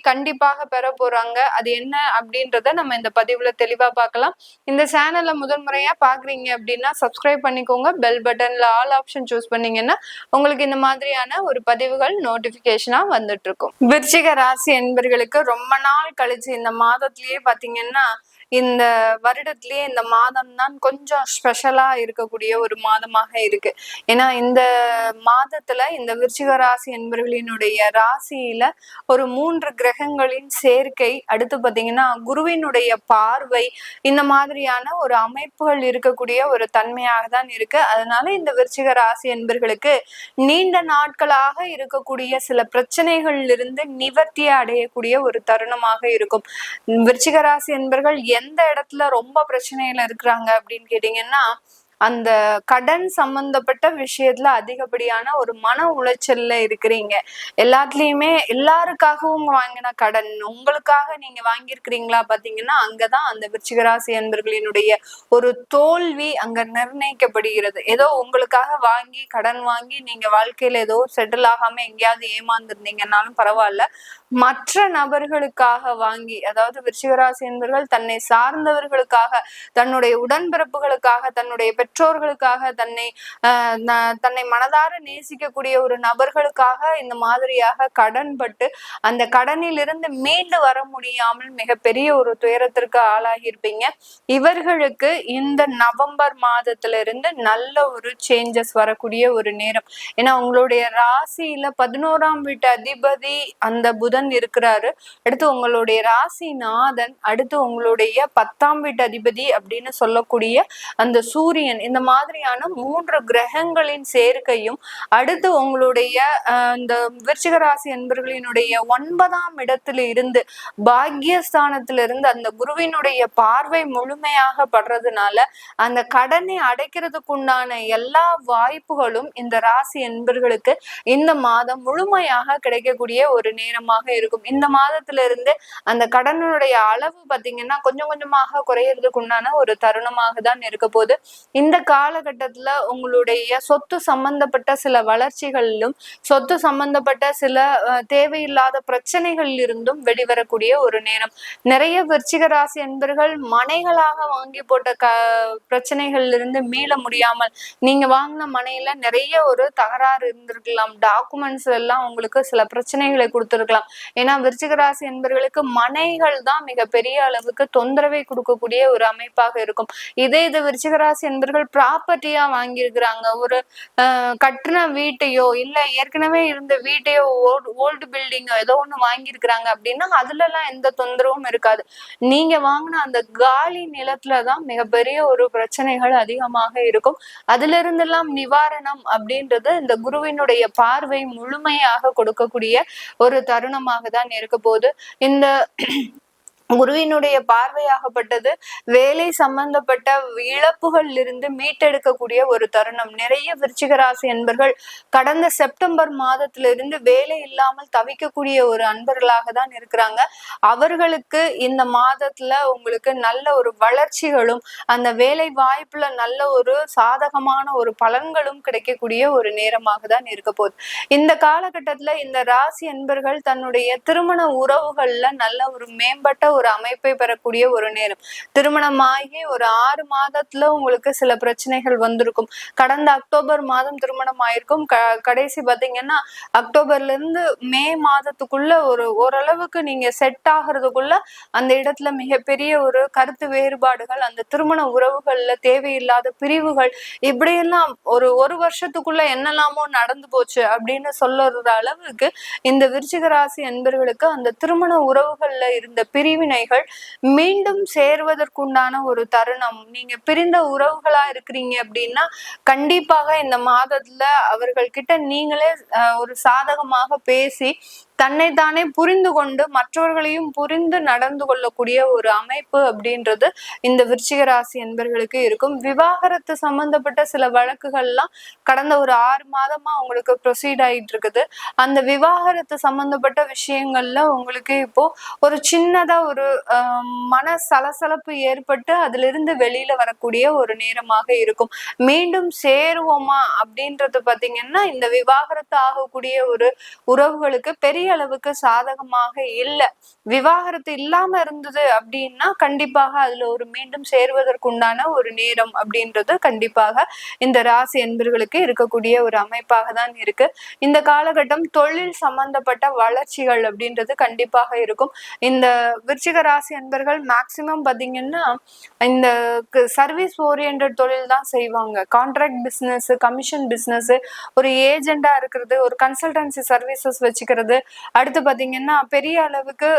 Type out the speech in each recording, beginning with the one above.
கண்டிப்பாக பெற போறாங்க. அது என்ன அப்படின்றத நம்ம இந்த பதிவுல தெளிவா பார்க்கலாம். இந்த சேனல்ல முதல் முறையா பாக்குறீங்க அப்படின்னா சப்ஸ்கிரைப் பண்ணிக்கோங்க. பெல் பட்டன்ல ஆல் ஆப்ஷன் சூஸ் பண்ணீங்கன்னா உங்களுக்கு இந்த மாதிரியான ஒரு பதிவுகள் நோட்டிபிகேஷனா வந்துட்டு இருக்கும். விருச்சிக ராசி என்பர்களுக்கு ரொம்ப நாள் கழிச்சு இந்த மாதத்திலேயே பாத்தீங்கன்னா இந்த வருடத்திலேயே இந்த மாதம் தான் கொஞ்சம் ஸ்பெஷலா இருக்கக்கூடிய ஒரு மாதமாக இருக்கு. ஏன்னா இந்த மாதத்துல இந்த விருச்சிக ராசி என்பவர்களினுடைய ராசியில ஒரு மூன்று கிரகங்களின் சேர்க்கை அடுத்து பாத்தீங்கன்னா குருவினுடைய பார்வை இந்த மாதிரியான ஒரு அமைப்புகள் இருக்கக்கூடிய ஒரு தன்மையாக தான் இருக்கு. அதனால இந்த விருச்சிக ராசி என்பர்களுக்கு நீண்ட நாட்களாக இருக்கக்கூடிய சில பிரச்சனைகளில் இருந்து நிவர்த்தி அடையக்கூடிய ஒரு தருணமாக இருக்கும். விருச்சிக ராசி என்பர்கள் எந்த இடத்துல ரொம்ப பிரச்சனையில இருக்கிறாங்க அப்படின்னு கேட்டீங்கன்னா அந்த கடன் சம்பந்தப்பட்ட விஷயத்துல அதிகப்படியான ஒரு மன உளைச்சல்ல இருக்கிறீங்க. எல்லாத்துலயுமே எல்லாருக்காகவும் வாங்கின கடன் உங்களுக்காக நீங்க வாங்கியிருக்கிறீங்களா பாத்தீங்கன்னா அங்கதான் அந்த விருச்சிகராசி அன்பர்களினுடைய ஒரு தோல்வி அங்க நிர்ணயிக்கப்படுகிறது. ஏதோ உங்களுக்காக வாங்கி கடன் வாங்கி நீங்க வாழ்க்கையில ஏதோ செட்டில் ஆகாம எங்கேயாவது ஏமாந்துருந்தீங்கன்னாலும் பரவாயில்ல. மற்ற நபர்களுக்காக வாங்கி அதாவது விருச்சிகராசி என்பவர்கள் தன்னை சார்ந்தவர்களுக்காக தன்னுடைய உடன்பிறப்புகளுக்காக தன்னுடைய பெற்றோர்களுக்காக தன்னை தன்னை மனதார நேசிக்கக்கூடிய ஒரு நபர்களுக்காக இந்த மாதிரியாக கடன் பட்டு அந்த கடனில் இருந்து மீண்டு வர முடியாமல் மிகப்பெரிய ஒரு துயரத்திற்கு ஆளாகி இருப்பீங்க இவர்களுக்கு இந்த நவம்பர் மாதத்துல இருந்து நல்ல ஒரு சேஞ்சஸ் வரக்கூடிய ஒரு நேரம். ஏன்னா உங்களுடைய ராசியில பதினோராம் வீட்டு அதிபதி அந்த புத புதன் இருக்கிறாரு. அடுத்து உங்களுடைய ராசி நாதன் அடுத்து உங்களுடைய பத்தாம் வீட்டு அதிபதி அப்படின்னு சொல்லக்கூடிய அந்த சூரியன். இந்த மாதிரியான மூன்று கிரகங்களின் சேர்க்கையும் அடுத்து உங்களுடைய இந்த விருச்சிக ராசி என்பர்களினுடைய ஒன்பதாம் இடத்துல இருந்து பாக்யஸ்தானத்துல இருந்து அந்த குருவினுடைய பார்வை முழுமையாக படுறதுனால அந்த கடனை அடைக்கிறதுக்கு உண்டான எல்லா வாய்ப்புகளும் இந்த ராசி என்பர்களுக்கு இந்த மாதம் முழுமையாக கிடைக்கக்கூடிய ஒரு நேரமாக இருக்கும். இந்த மாதத்துல இருந்து அந்த கடனுடைய அளவு பாத்தீங்கன்னா கொஞ்சம் கொஞ்சமாக குறையறதுக்கு உண்டான ஒரு தருணமாக தான் இருக்க போகுது. இந்த காலகட்டத்துல உங்களுடைய சொத்து சம்பந்தப்பட்ட சில வளர்ச்சிகளிலும் சொத்து சம்பந்தப்பட்ட சில தேவையில்லாத பிரச்சனைகளில் இருந்தும் வெளிவரக்கூடிய ஒரு நேரம். நிறைய விருச்சிக ராசி என்பர்கள் மனைகளாக வாங்கி போட்ட க பிரச்சனைகள்ல இருந்து மீள முடியாமல் நீங்க வாங்கின மனையில நிறைய ஒரு தகராறு இருந்திருக்கலாம். டாக்குமெண்ட்ஸ் எல்லாம் உங்களுக்கு சில பிரச்சனைகளை கொடுத்துருக்கலாம். ஏன்னா விருச்சிக ராசி என்பவர்களுக்கு மனைகள் தான் மிக பெரிய அளவுக்கு தொந்தரவை கொடுக்கக்கூடிய ஒரு அமைப்பாக இருக்கும். இதே இது விருச்சிக ராசி என்பர்கள் ப்ராப்பர்ட்டியா வாங்கியிருக்கிறாங்க. ஒரு கட்டின கட்டுன வீட்டையோ இல்ல ஏற்கனவே இருந்த வீட்டையோ ஓல்டு பில்டிங்கோ ஏதோ ஒண்ணு வாங்கியிருக்கிறாங்க அப்படின்னா அதுல எல்லாம் எந்த தொந்தரவும் இருக்காது. நீங்க வாங்கின அந்த காலி நிலத்துலதான் மிகப்பெரிய ஒரு பிரச்சனைகள் அதிகமாக இருக்கும். அதுல இருந்தெல்லாம் நிவாரணம் அப்படின்றது இந்த குருவினுடைய பார்வை முழுமையாக கொடுக்கக்கூடிய ஒரு தருணம் காலமாக தான் இருக்க போகுது இந்த குருவினுடைய பார்வையாகப்பட்டது வேலை சம்பந்தப்பட்ட இழப்புகள் இருந்து மீட்டெடுக்கக்கூடிய ஒரு தருணம். நிறைய விருச்சிக ராசி அன்பர்கள் கடந்த செப்டம்பர் மாதத்திலிருந்து வேலை இல்லாமல் தவிக்கக்கூடிய ஒரு அன்பர்களாக தான் இருக்கிறாங்க. அவர்களுக்கு இந்த மாதத்துல உங்களுக்கு நல்ல ஒரு வளர்ச்சிகளும் அந்த வேலை வாய்ப்புல நல்ல ஒரு சாதகமான ஒரு பலன்களும் கிடைக்கக்கூடிய ஒரு நேரமாக தான் இருக்க போகுது. இந்த காலகட்டத்துல இந்த ராசி அன்பர்கள் தன்னுடைய திருமண உறவுகள்ல நல்ல ஒரு மேம்பட்ட ஒரு அமைப்பை பெறக்கூடிய ஒரு நேரம். திருமணமாகி ஒரு ஆறு மாதத்துல உங்களுக்கு சில பிரச்சனைகள் வந்திருக்கும். கடந்த அக்டோபர் மாதம் திருமணம் ஆயிருக்கும் கடைசி பாத்தீங்கன்னா அக்டோபர்ல இருந்து மே மாதத்துக்குள்ள ஒரு ஓரளவுக்கு நீங்க செட் ஆகுறதுக்குள்ள அந்த இடத்துல மிகப்பெரிய ஒரு கருத்து வேறுபாடுகள் அந்த திருமண உறவுகள்ல தேவையில்லாத பிரிவுகள் இப்படியெல்லாம் ஒரு ஒரு வருஷத்துக்குள்ள என்னெல்லாமோ நடந்து போச்சு அப்படின்னு சொல்லுற அளவுக்கு இந்த விருச்சிக ராசி என்பர்களுக்கு அந்த திருமண உறவுகள்ல இருந்த உறவினைகள் மீண்டும் சேர்வதற்குண்டான ஒரு தருணம். நீங்க பிரிந்த உறவுகளா இருக்கிறீங்க அப்படின்னா கண்டிப்பாக இந்த மாதத்துல அவர்கள் கிட்ட நீங்களே ஒரு சாதகமாக பேசி தன்னைத்தானே புரிந்து கொண்டு மற்றவர்களையும் புரிந்து நடந்து கொள்ளக்கூடிய ஒரு அமைப்பு அப்படின்றது இந்த விருச்சிக ராசி என்பர்களுக்கு இருக்கும். விவாகரத்து சம்பந்தப்பட்ட சில வழக்குகள்லாம் கடந்த ஒரு ஆறு மாதமா உங்களுக்கு ப்ரொசீட் ஆயிட்டு இருக்குது அந்த விவாகரத்து சம்பந்தப்பட்ட விஷயங்கள்ல உங்களுக்கு இப்போ ஒரு சின்னதா ஒரு ஒரு மன சலசலப்பு ஏற்பட்டு அதுல இருந்து வெளியில வரக்கூடிய ஒரு நேரமாக இருக்கும். மீண்டும் சேருவோமா அப்படின்றது பாத்தீங்கன்னா இந்த விவாகரத்து ஆகக்கூடிய ஒரு உறவுகளுக்கு பெரிய அளவுக்கு சாதகமாக இல்லை. விவாகரத்து இல்லாம இருந்தது அப்படின்னா கண்டிப்பாக அதுல ஒரு மீண்டும் சேருவதற்குண்டான ஒரு நேரம் அப்படின்றது கண்டிப்பாக இந்த ராசி என்பர்களுக்கு இருக்கக்கூடிய ஒரு அமைப்பாக தான் இருக்கு. இந்த காலகட்டம் தொழில் சம்பந்தப்பட்ட வளர்ச்சிகள் அப்படின்றது கண்டிப்பாக இருக்கும். இந்த விருச்சிக ராசி அன்பர்கள் மேக்சிமம் பாத்தீங்கன்னா இந்த சர்வீஸ் ஓரியன்ட் தொழில் தான் செய்வாங்க. கான்ட்ராக்ட் பிசினஸ் கமிஷன் பிஸ்னஸ் ஒரு ஏஜெண்டா இருக்கிறது ஒரு கன்சல்டன்சி சர்வீசஸ் வச்சுக்கிறது. அடுத்து பாத்தீங்கன்னா பெரிய அளவுக்கு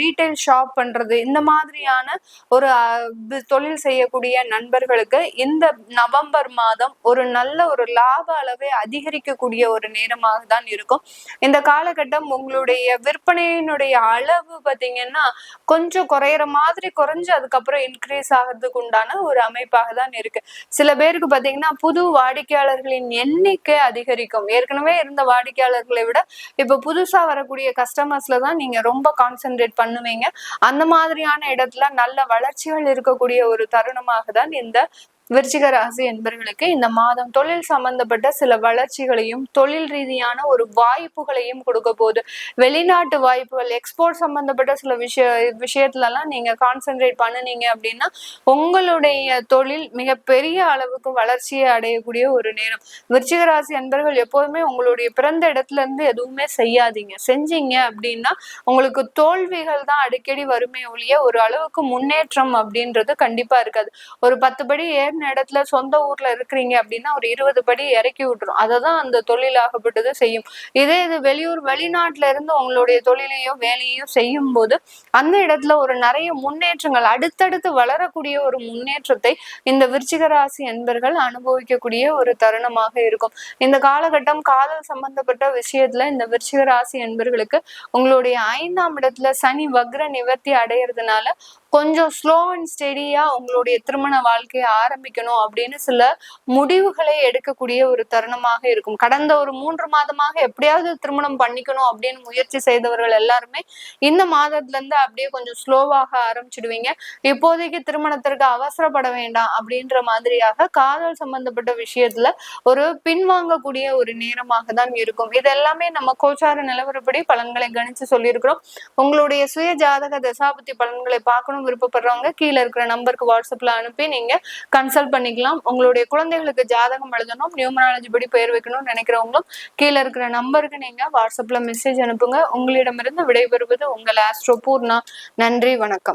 ரீட்டைல் ஷாப் பண்றது. இந்த மாதிரியான ஒரு அஹ், தொழில் செய்யக்கூடிய நண்பர்களுக்கு இந்த நவம்பர் மாதம் ஒரு நல்ல ஒரு லாப அளவை அதிகரிக்கக்கூடிய ஒரு நேரமாக தான் இருக்கும். இந்த காலகட்டம் உங்களுடைய விற்பனையினுடைய அளவு பாத்தீங்கன்னா கொஞ்சம் குறையிற மாதிரி குறைஞ்சு அதுக்கப்புறம் இன்க்ரீஸ் ஆகிறதுக்கு உண்டான ஒரு அமைப்பாக தான் இருக்கு. சில பேருக்கு பாத்தீங்கன்னா புது வாடிக்கையாளர்களின் எண்ணிக்கை அதிகரிக்கும். ஏற்கனவே இருந்த வாடிக்கையாளர்களை விட இப்ப புதுசா வரக்கூடிய கஸ்டமர்ஸ்ல தான் நீங்க ரொம்ப கான்சென்ட்ரேட் பண்ணுவீங்க. அந்த மாதிரியான இடத்துல நல்ல வளர்ச்சிகள் இருக்கக்கூடிய ஒரு தருணமாக தான் இந்த விருச்சிக ராசி என்பர்களுக்கு இந்த மாதம் தொழில் சம்பந்தப்பட்ட சில வளர்ச்சிகளையும் தொழில் ரீதியான ஒரு வாய்ப்புகளையும் கொடுக்க போகுது. வெளிநாட்டு வாய்ப்புகள் எக்ஸ்போர்ட் சம்பந்தப்பட்ட சில விஷய விஷயத்துலலாம் நீங்கள் நீங்க கான்சென்ட்ரேட் பண்ணுனீங்க அப்படின்னா உங்களுடைய தொழில் மிகப்பெரிய அளவுக்கு வளர்ச்சியை அடையக்கூடிய ஒரு நேரம். விருச்சிக ராசி அன்பர்கள் எப்போதுமே உங்களுடைய பிறந்த இடத்துல இருந்து எதுவுமே செய்யாதீங்க. செஞ்சீங்க அப்படின்னா உங்களுக்கு தோல்விகள் தான் அடிக்கடி வறுமை ஒழிய ஒரு அளவுக்கு முன்னேற்றம் அப்படின்றது கண்டிப்பா இருக்காது. ஒரு பத்து படி ஏறின இடத்துல சொந்த ஊர்ல இருக்கிறீங்க அப்படின்னா ஒரு இருபது படி இறக்கி விட்டுரும். அதை தான் அந்த தொழிலாகப்பட்டது செய்யும். இதே இது வெளியூர் வெளிநாட்டுல இருந்து உங்களுடைய தொழிலையோ வேலையோ செய்யும் போது அந்த இடத்துல ஒரு நிறைய முன்னேற்றங்கள் அடுத்தடுத்து வளரக்கூடிய ஒரு முன்னேற்றத்தை இந்த விருச்சிக ராசி என்பர்கள் அனுபவிக்கக்கூடிய ஒரு தருணமாக இருக்கும். இந்த காலகட்டம் காதல் சம்பந்தப்பட்ட விஷயத்துல இந்த விருச்சிக ராசி என்பர்களுக்கு உங்களுடைய ஐந்தாம் இடத்துல சனி வக்ர நிவர்த்தி அடையிறதுனால கொஞ்சம் ஸ்லோ அண்ட் ஸ்டெடியா உங்களுடைய திருமண வாழ்க்கையை ஆரம்பிக்கணும் அப்படின்னு சில முடிவுகளை எடுக்கக்கூடிய ஒரு தருணமாக இருக்கும். கடந்த ஒரு மூன்று மாதமாக எப்படியாவது திருமணம் பண்ணிக்கணும் அப்படின்னு முயற்சி செய்தவர்கள் எல்லாருமே இந்த மாதத்துல இருந்து அப்படியே கொஞ்சம் ஸ்லோவாக ஆரம்பிச்சிடுவீங்க. இப்போதைக்கு திருமணத்திற்கு அவசரப்பட வேண்டாம் அப்படின்ற மாதிரியாக காதல் சம்பந்தப்பட்ட விஷயத்துல ஒரு பின்வாங்கக்கூடிய ஒரு நேரமாக தான் இருக்கும். இது எல்லாமே நம்ம கோச்சார நிலவரப்படி பலன்களை கணிச்சு சொல்லியிருக்கிறோம். உங்களுடைய சுய ஜாதக தசாபுத்தி பலன்களை பார்க்கணும் விருப்பப்படுறவங்க கீழே இருக்கிற நம்பருக்கு வாட்ஸ்அப்ல அனுப்பி நீங்க கன்சல்ட் பண்ணிக்கலாம். உங்களுடைய குழந்தைகளுக்கு ஜாதகம் எழுதணும் நியூமராலஜி படி பெயர் வைக்கணும்னு நினைக்கிறவங்களும் கீழே இருக்கிற நம்பருக்கு நீங்க வாட்ஸ்அப்ல மெசேஜ் அனுப்புங்க. உங்களிடமிருந்து விடைபெறுவது உங்கள் ஆஸ்ட்ரோ பூர்ணா. நன்றி வணக்கம்.